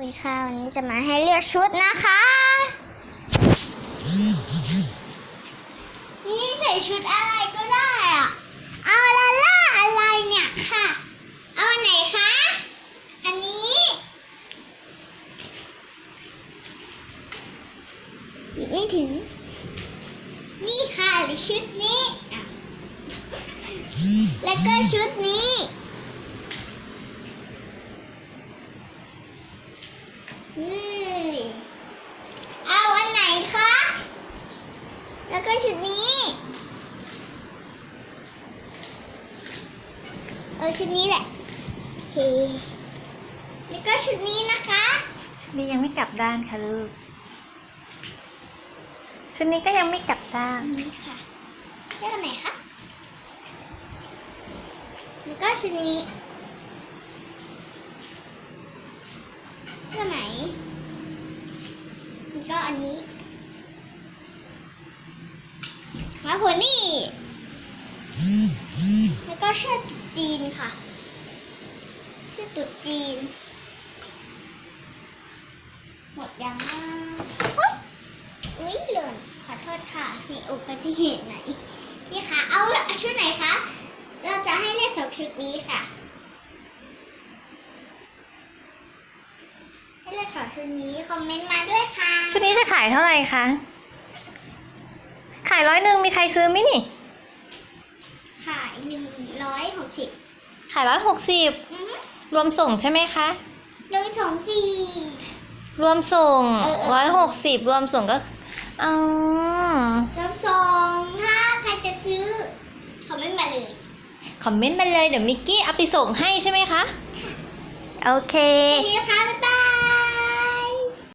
วัสดีค่ะวันนี้จะมาให้เลือกชุดนะคะ นี่ใส่ชุดอะไรก็ได้อะเอาลาล่าอะไรเนี่ยค่ะ เอาไหนคะ อันนี้ หยิบไม่ถึง นี่ค่ะหรือชุดนี้ แล้วก็ชุดนี้ นี่เอาอันไหนคะ แล้วก็ชุดนี้ เออชุดนี้แหละ โอเค แล้วก็ชุดนี้นะคะ ชุดนี้ยังไม่กลับด้านค่ะลูก ชุดนี้ก็ยังไม่กลับด้านอันนี้ค่ะเลือกอันไหนคะ แล้วก็ชุดนี้เลือกอันไหน แล้วก็ อันนี้ มาผลนี่ แล้วก็เชือกตุ๊ดจีนค่ะเชือกตุดจีน หมดยังนะเฮ้ยอุ้ยหล่นขอโทษค่ะ มีอุบัติเหตุไหนนี่ค่ะ เอาชุดไหนคะ เราจะให้เลือกสองชุดนี้ค่ะ ให้เลือกสองชุดนี้คอมเมนต์มาด้วยค่ะชุดนี้จะขายเท่าไหร่คะ ขายร้อยหนึ่งมีใครซื้อไหมนี่ ขายหนึ่งร้อยหกสิบขายร้อยหกสิบรวมส่งใช่ไหมคะโดยสองฟรีรวมส่งเออเออร้อยหกสิบรวมส่งก็อ๋อรับส่งถ้าใครจะซื้อคอมเมนต์มาเลยคอมเมนต์มาเลยเดี๋ยวมิกกี้เอาไปส่งให้ใช่ไหมคะ โอเคแค่นี้นะคะบ๊ายบ